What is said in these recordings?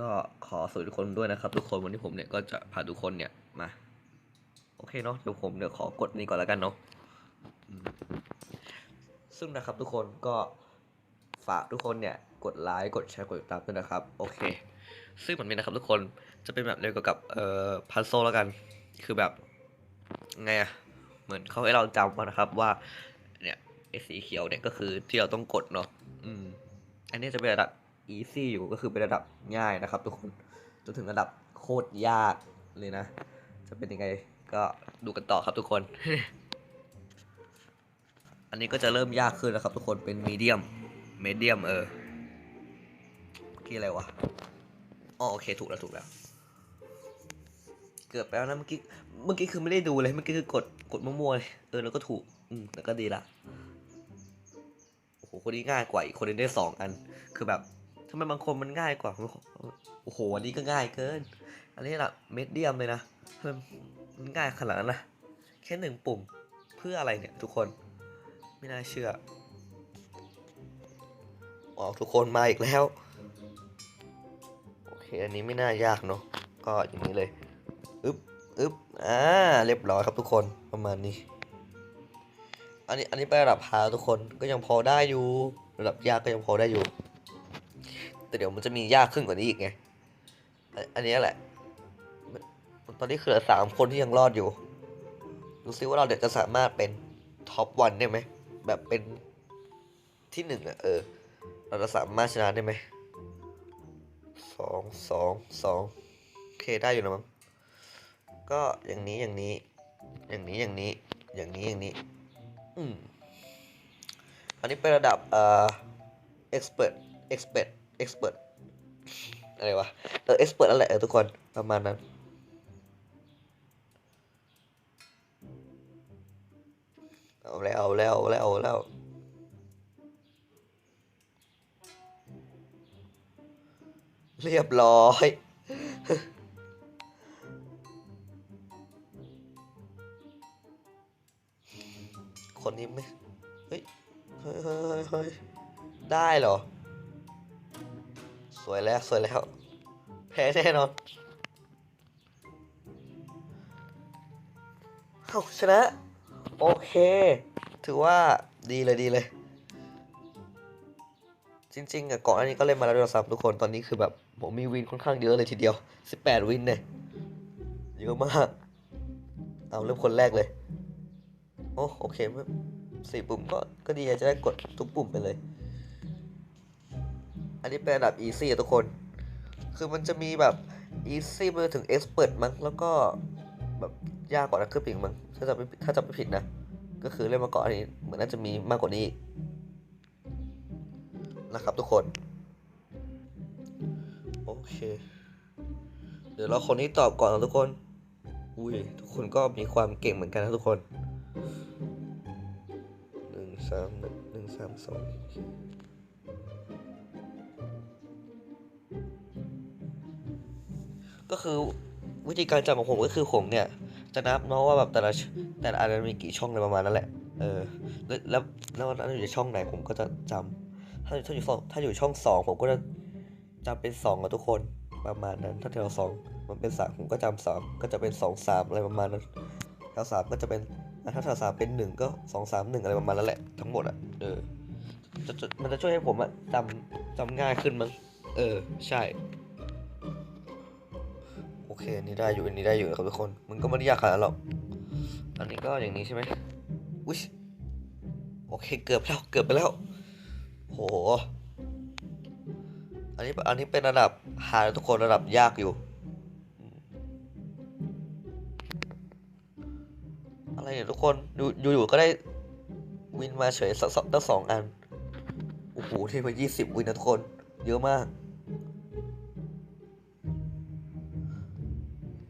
ก็ขอสวัสดีทุกคนด้วยนะครับ ทุกคนวันนี้ผมเนี่ยก็จะพาทุกคนเนี่ยมาโอเคเนาะเดี๋ยวผมเดี๋ยวขอกดนี้ก่อนแล้วกันเนาะซึ่งนะครับทุกคนก็ฝากทุกคนเนี่ยกดไลค์กดแชร์กดติดตามด้วยนะครับ โอเค ซึ่งเหมือนนี้นะครับทุกคนจะเป็นแบบเดียวกับเอ่อพัซโซแล้วกัน คือแบบไงอะเหมือนเขาให้เราจำมานะครับว่า เนี่ยไอ้สีเขียวเนี่ยก็คือที่เราต้องกดเนาะอืม อันนี้จะเป็นระดับ easy อยู่ก็คือเป็นระดับง่ายนะครับ ทุกคนจนถึงระดับโคตรยากเลยนะ จะเป็นยังไงก็ดูกันต่อครับทุกคน อันนี้ก็จะเริ่มยากขึ้นแล้วครับ ทุกคนเป็นมีเดียมเมเดียมเออกี่อะไรวะอ๋อโอเคถูกแล้วถูกแล้ว เกือบไปแล้วนะเมื่อกี้เมื่อกี้คือไม่ได้ดูเลยเมื่อกี้คือกดกดมั่วๆเลยเออแล้วก็ถูกอืมแล้วก็ดีละโอ้โหคนนี้ง่ายกว่าอีกคนนึงได้สองอัน คือแบบ ไมบางคนมันง่ายกว่า โอ้โหอันนี้ก็ง่ายเกิน อันนี้ละเมดเดียมเลยนะมมันง่ายขนาดนั้นนะแค่หนึ่งปุ่มเพื่ออะไรเนี่ยทุกคน ไม่น่าเชื่อออกทุกคนมาอีกแล้ว โอเคอันนี้ไม่น่ายากเนาะก็อย่างนี้เลยอึ๊บอึ๊บอ่าเรียบร้อยครับทุกคนประมาณนี้ อันนี้อันนี้ไประดับฮาทุกคนก็ยังพอได้อยู่ ระดับยากก็ยังพอได้อยู่ แต่เดี๋ยวมันจะมียากขึ้นกว่านี้อีกไง อันนี้แหละ ตอนนี้คือเหลือสามคนที่ยังรอดอยู่ ดูซิว่าเราเด็กจะสามารถเป็นท็อปวันได้ไหม แบบเป็นที่หนึ่งอะเออ เราจะสามารถชนะได้ไหม สอง สอง สองโอเคได้อยู่นะมั้ง ก็อย่างนี้อย่างนี้ อย่างนี้อย่างนี้ อย่างนี้อย่างนี้ อืมอันนี้เป็นระดับเอ่อ expert expert expert อะไรวะ เออ expert นั่นแหละเออทุกคนประมาณนั้นเอาแล้วเอาแล้วเอาแล้วเอาแล้วเรียบร้อย คนนี้ไม่ เฮ้ย เฮ้ยเฮ้ยเฮ้ยเฮ้ยได้เหรอ สวยแล้วสวยแล้ว แพ้แน่นอนเอ้าชนะ โอเค ถือว่าดีเลยดีเลย จริงๆอะก่อนอันนี้ก็เล่นมาแล้วด้วยซ้ำทุกคนตอนนี้คือแบบผมมีวินค่อนข้างเยอะเลยทีเดียว 18 วินเนี่ยเยอะมาก เอาเริ่มคนแรกเลย โอ้โอเคไม่สี่ปุ่มก็ก็ดีจะได้กดทุกปุ่มไปเลย อันนี้เป็นระดับ easy อะทุกคน คือมันจะมีแบบ easy ไปถึง expert มั้ง แล้วก็แบบยากกว่านักเครื่องปิงมั้ง ถ้าจะไม่ถ้าจะไม่ผิดนะ ก็คือเล่นมาก่อนอันนี้ เหมือนน่าจะมีมากกว่านี้อีกนะครับทุกคน โอเค เดี๋ยวเราคนที่ตอบก่อนนะทุกคน อุ้ยทุกคนก็มีความเก่งเหมือนกันนะทุกคนหนึ่งสามหนึ่งสามสอง ก็คือวิธีการจำของผมก็คือผมเนี่ย จะนับเนาะว่าแบบแต่ละแต่ละอันมันมีกี่ช่องอะไรประมาณนั้นแหละ เออ แล้วแล้วแล้วอันอยู่ช่องไหนผมก็จะจำถ้าถ้าอยู่สองถ้าอยู่ช่องสองผมก็จะจำเป็นสองกับทุกคนประมาณนั้น ถ้าแถวสองมันเป็นสามผมก็จำสามก็จะเป็นสองสามอะไรประมาณนั้นแถวสามก็จะเป็นถ้าแถวสามเป็นหนึ่งก็สองสามหนึ่งอะไรประมาณนั้นแหละทั้งหมดอะเออจะมันจะช่วยให้ผมอะจำจำง่ายขึ้นมั้งเออ ใช่ เคอันนี่ได้อยู่อันนี้ได้อยู่นะครับทุกคนมันก็ไม่ได้ยากขนาดนั้นหรอกอันนี้ก็อย่างนี้ใช่ไหมอุ้ยโอเคเกือบแล้วเกือบไปแล้วโหอันนี้อันนี้เป็นระดับหาทุกคนระดับยากอยู่ อะไรเนี่ยทุกคนอยู่อยู่ก็ได้วินมาเฉยสักสักตั้งสองอันโอ้โหที่มายี่สิบวินนะทุกคน เยอะมาก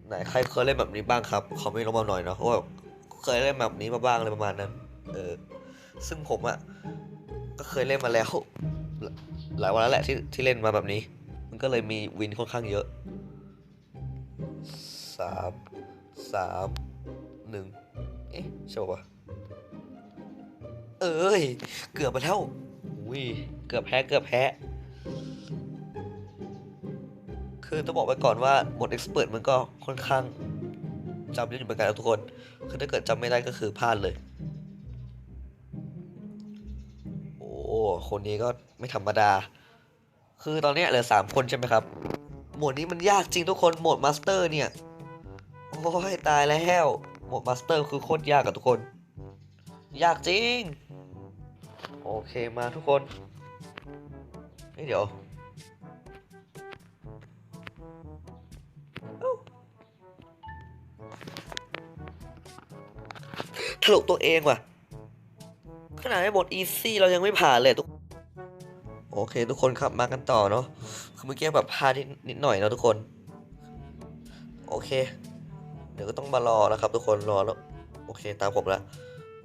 ไหนใครเคยเล่นแบบนี้บ้างครับคอมเมนต์ลงมาหน่อยเนาะเพราะว่าเคยเล่นแบบนี้มาบ้างอะไรประมาณนั้น เออ ซึ่งผมอะก็เคยเล่นมาแล้ว หลายวันแล้วแหละที่ที่เล่นมาแบบนี้ มันก็เลยมีวินค่อนข้างเยอะสามสามหนึ่งเอ๊ะใช่ปะวะเอ้ย เกือบไปแล้วอุ้ยเกือบแพ้เกือบแพ้ คือต้องบอกไว้ก่อนว่าหมด expert มันก็ค่อนข้างจำเยอะอยู่เหมือนกันนะทุกคน คือถ้าเกิดจำไม่ได้ก็คือพลาดเลย โอ้คนนี้ก็ไม่ธรรมดา คือตอนนี้เหลือสามคนใช่ไหมครับ หมวดนี้มันยากจริงทุกคนโหมดมาสเตอร์เนี่ย โอ้ยตายแล้วโหมดมาสเตอร์คือโคตรยากอะทุกคน ยากจริง โอเคมาทุกคนเฮ้ยเดี๋ยว ถลกตัวเองว่ะ ขนาดในโหมดอีซี่เรายังไม่ผ่านเลยทุก โอเค ทุกคนครับมากันต่อเนาะ คือเมื่อกี้แบบพลาดนิดนิดหน่อยเนาะทุกคน โอเค เดี๋ยวก็ต้องมารอนะครับ ทุกคนรอแล้ว โอเค ตามผมละ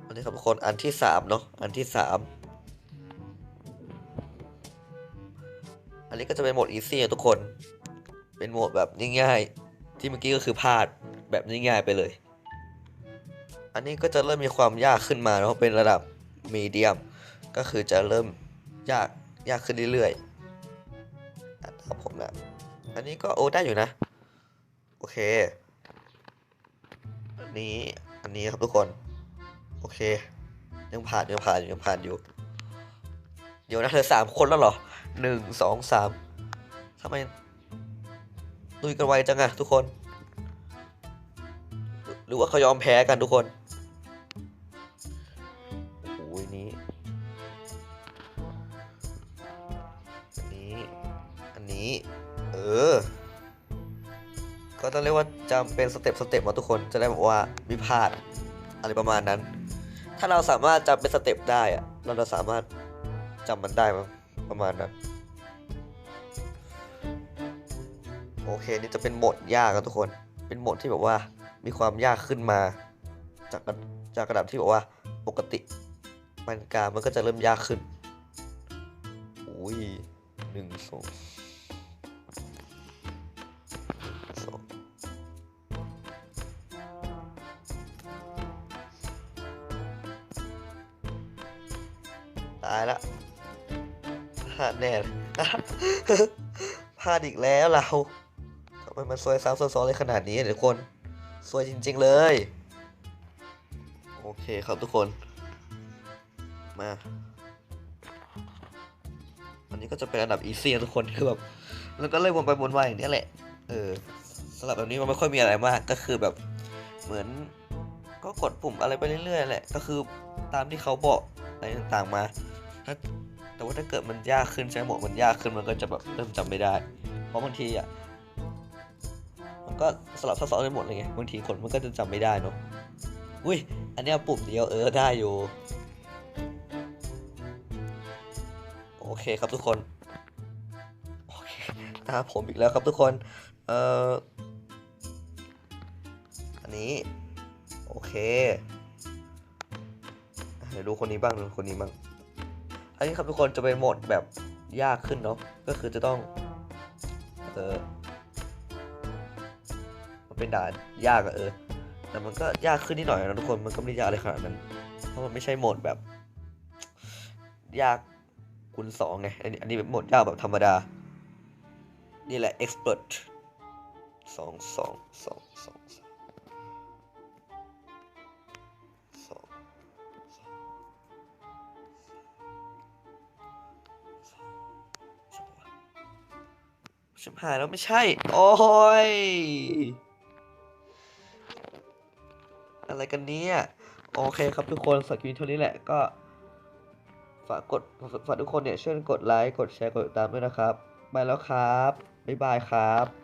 อันนี้ครับทุกคนอันที่สามเนาะ อันที่สามอันนี้ก็จะเป็นโหมดอีซี่ทุกคน เป็นโหมดแบบง่ายๆ ที่เมื่อกี้ก็คือพลาดแบบง่ายๆไปเลย อันนี้ก็จะเริ่มมีความยากขึ้นมาเนาะเป็นระดับมีเดียม ก็คือจะเริ่มยากยากขึ้นเรื่อยๆอะตามผมนะอันนี้ก็โอ้ได้อยู่นะ โอเค อันนี้อันนี้ครับทุกคน โอเค ยังผ่านยังผ่านยังผ่านอยู่ เดี๋ยวนะเธอสามคนแล้วเหรอหนึ่งสองสามทำไมลุยกันไวจังอะทุกคน หรือว่าเขายอมแพ้กันทุกคน นี้ เออ ก็ต้องเรียกว่าจำเป็นสเต็ปสเต็ปมาทุกคนจะได้แบบว่าไม่พลาดอะไรประมาณนั้น ถ้าเราสามารถจำเป็นสเต็ปได้อะเราจะสามารถจำมันได้มั้งประมาณนั้น โอเคนี่จะเป็นโหมดยากครับทุกคน เป็นโหมดที่แบบว่ามีความยากขึ้นมา จากจากระดับที่แบบว่าปกติปานกางมันก็จะเริ่มยากขึ้นอุ้ยหนึ่งสองายละพลาดแน่พลาดอีกแล้วเราทำไมมันซวยซ้ำซวยซ้อนเลยขนาดนี้เนี่ยทุกคนซวยจริง ๆเลย โอเคครับทุกคน มาอันนี้ก็จะเป็นอันดับอีซี่ทุกคนคือแบบแล้วก็เลยวนไปวนมาอย่างนี้แหละ เออสำหรับแบบนี้มันไม่ค่อยมีอะไรมากก็คือแบบเหมือนก็กดปุ่มอะไรไปเรื่อยๆแหละ ก็คือตามที่เขาบอกอะไรต่างๆมา ถ้าแต่ว่าถ้าเกิดมันยากขึ้นใช้หมดมันยากขึ้นมันก็จะแบบเริ่มจำไม่ได้ เพราะบางทีอะมันก็สลับซับซ้อนไปหมดเลยไงบางทีคนมันก็จะจำไม่ได้เนาะอุ้ยอันนี้ปุ่มเดียวเออได้อยู่โอเคครับทุกคนโอเคตาผมอีกแล้วครับทุกคนเอ่ออันนี้โอเคเดี๋ยวดูคนนี้บ้างดูคนนี้บ้าง อันนี้ครับทุกคนจะเป็นโหมดแบบยากขึ้นเนาะก็คือจะต้องเออมันเป็นด่านยากอะเออแต่มันก็ยากขึ้นนิดหน่อยนะทุกคนมันก็ไม่ได้ยากอะไรขนาดนั้นเพราะมันไม่ใช่โหมดแบบ ยากคูณสองไงอันนี้อันนี้เป็นโหมดยากแบบธรรมดา นี่แหละ expert สองสองสองสอง ชิบหายแล้วไม่ใช่ โอ้ย อะไรกันเนี่ยโอเคครับทุกคนสักคลิปเท่านี้แหละก็ ฝากกดฝากทุกคนเนี่ยช่วยกดไลค์ กดแชร์ กดติดตามด้วยนะครับ ไปแล้วครับ บ๊ายบายครับ